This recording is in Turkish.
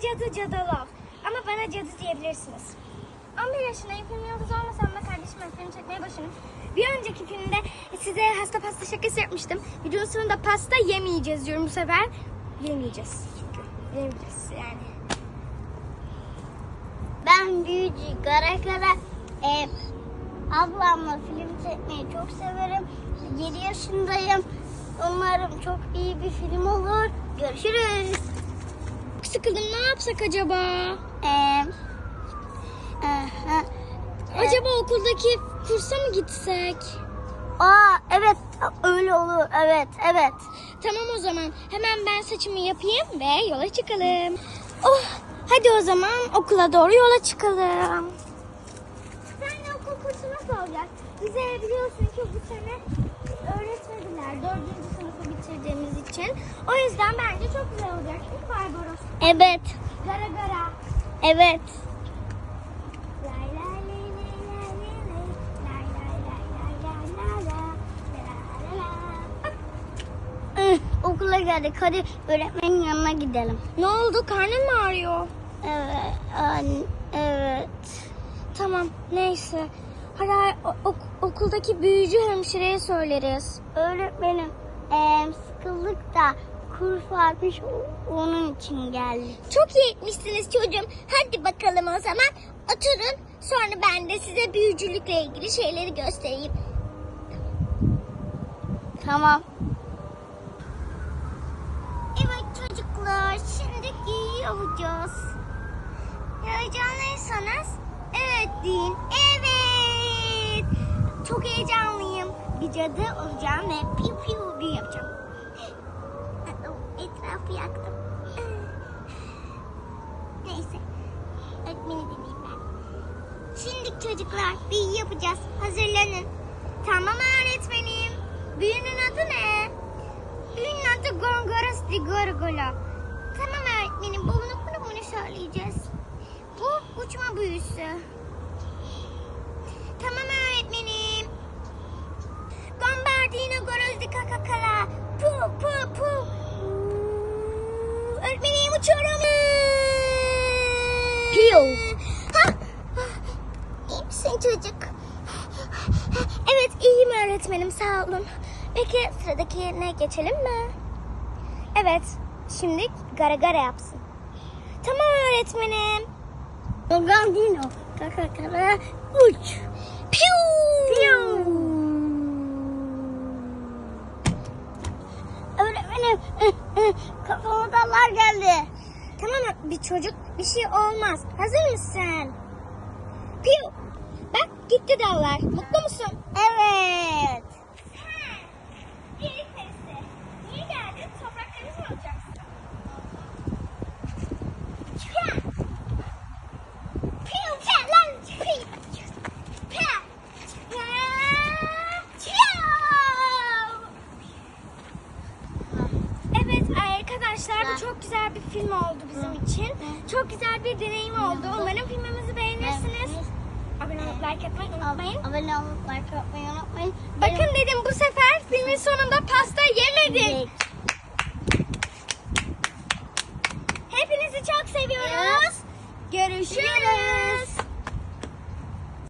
cadı Cadalov. Ama bana cadı diyebilirsiniz. 11 yaşındayım. Film yıldızı olmasam da kardeşimle film çekmeye başladım. Bir önceki filmde size hasta pasta şakası yapmıştım. Videonun sonunda pasta yemeyeceğiz diyorum bu sefer. Yemeyeceğiz çünkü. Yemeyeceğiz yani. Ben büyücü kara kara e, ablamla film çekmeyi çok severim. 7 yaşındayım. Umarım çok iyi bir film olur. Görüşürüz. Sıkıldım. Ne yapsak acaba? Ee, aha. Acaba okuldaki kursa mı gitsek? Aa evet öyle olur. Evet evet. Tamam o zaman. Hemen ben saçımı yapayım ve yola çıkalım. Oh, hadi o zaman okula doğru yola çıkalım. Olacak? Bize biliyorsun ki bu sene öğretmediler. Dördüncü sınıfı bitirdiğimiz için. O yüzden bence çok güzel olacak. Değil mi Barbaros? Evet. Gara gara. Evet. Lay lay lay lay lay lay lay. Lay lay lay lay lay lay lay. La la la la. Üh, okula geldik. Hadi öğretmenin yanına gidelim. Ne oldu? Karnın mı ağrıyor? Evet. an- evet. Tamam neyse. O- ok- okuldaki büyücü hemşireye söyleriz. Öğretmenim eee sıkıldık da kurs varmış onun için geldik. Çok iyi etmişsiniz çocuğum. Hadi bakalım o zaman. Oturun. Sonra ben de size büyücülükle ilgili şeyleri göstereyim. Tamam. Evet çocuklar şimdi iyi olacağız. Heyecanlıysanız evet deyin. Evet. Çok heyecanlıyım. Bir cadı olacağım ve piu piu piu yapacağım. Etrafı yaktım. Neyse. Öğretmeni dinleyeyim ben. Şimdi çocuklar büyü yapacağız. Hazırlanın. Tamam öğretmenim. Büyünün adı ne? Büyünün adı Gongoros di Gorgola. Tamam öğretmenim. Bunu bunu bunu söyleyeceğiz. Bu uçma büyüsü. Tamam Ha, İyi misin çocuk? Evet iyiyim öğretmenim sağ olun. Peki sıradaki yerine geçelim mi? Evet şimdi gara gara yapsın. Tamam öğretmenim. Gogandino. Kaka kara uç. Piu. Piyo. Öğretmenim kafama dallar geldi. Tamam bir çocuk bir şey olmaz. Hazır mısın? Piu. Bak gitti dallar. Mutlu musun? Evet. Birlik testi. Niye geldin? Topraklarınızı mı alacaksın? Çıkar. Piu lan. Piu. Piu. Evet arkadaşlar bu çok güzel bir film oldu bizim için. Çok güzel bir deneyim oldu. Umarım filmimizi beğenirsiniz. Abone olup like atmayı unutmayın. Abone olup like atmayı unutmayın. Bakın dedim bu sefer filmin sonunda pasta yemedik. Hepinizi çok seviyoruz. Görüşürüz.